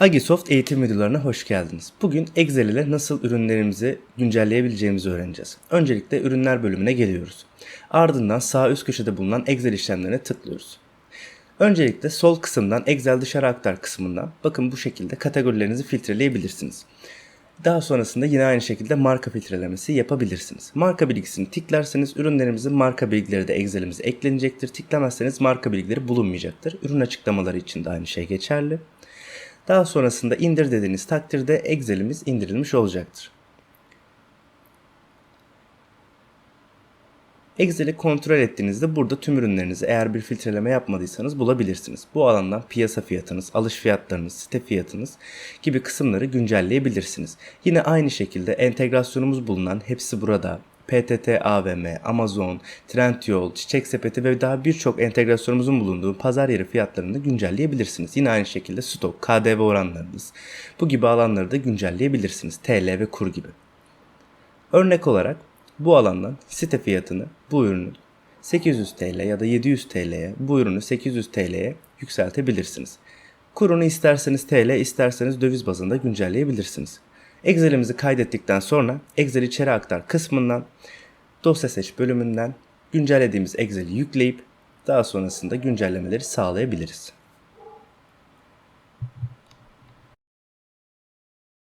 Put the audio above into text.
Agisoft eğitim videolarına hoş geldiniz. Bugün Excel ile nasıl ürünlerimizi güncelleyebileceğimizi öğreneceğiz. Öncelikle ürünler bölümüne geliyoruz. Ardından sağ üst köşede bulunan Excel işlemlerine tıklıyoruz. Öncelikle sol kısımdan Excel dışarı aktar kısmından bakın bu şekilde kategorilerinizi filtreleyebilirsiniz. Daha sonrasında yine aynı şekilde marka filtrelemesi yapabilirsiniz. Marka bilgisini tiklerseniz ürünlerimizin marka bilgileri de Excel'imize eklenecektir. Tiklemezseniz marka bilgileri bulunmayacaktır. Ürün açıklamaları için de aynı şey geçerli. Daha sonrasında indir dediğiniz takdirde Excel'imiz indirilmiş olacaktır. Excel'i kontrol ettiğinizde burada tüm ürünlerinizi eğer bir filtreleme yapmadıysanız bulabilirsiniz. Bu alandan piyasa fiyatınız, alış fiyatlarınız, site fiyatınız gibi kısımları güncelleyebilirsiniz. Yine aynı şekilde entegrasyonumuz bulunan hepsi burada PTT AVM, Amazon, Trendyol, Çiçek Sepeti ve daha birçok entegrasyonumuzun bulunduğu pazar yeri fiyatlarını güncelleyebilirsiniz. Yine aynı şekilde stok, KDV oranlarınız bu gibi alanları da güncelleyebilirsiniz. TL ve kur gibi. Örnek olarak bu alandan site fiyatını bu ürünün 800 TL ya da 700 TL'ye bu ürünü 800 TL'ye yükseltebilirsiniz. Kurunu isterseniz TL isterseniz döviz bazında güncelleyebilirsiniz. Excel'imizi kaydettikten sonra Excel içeri aktar kısmından dosya seç bölümünden güncellediğimiz Excel'i yükleyip daha sonrasında güncellemeleri sağlayabiliriz.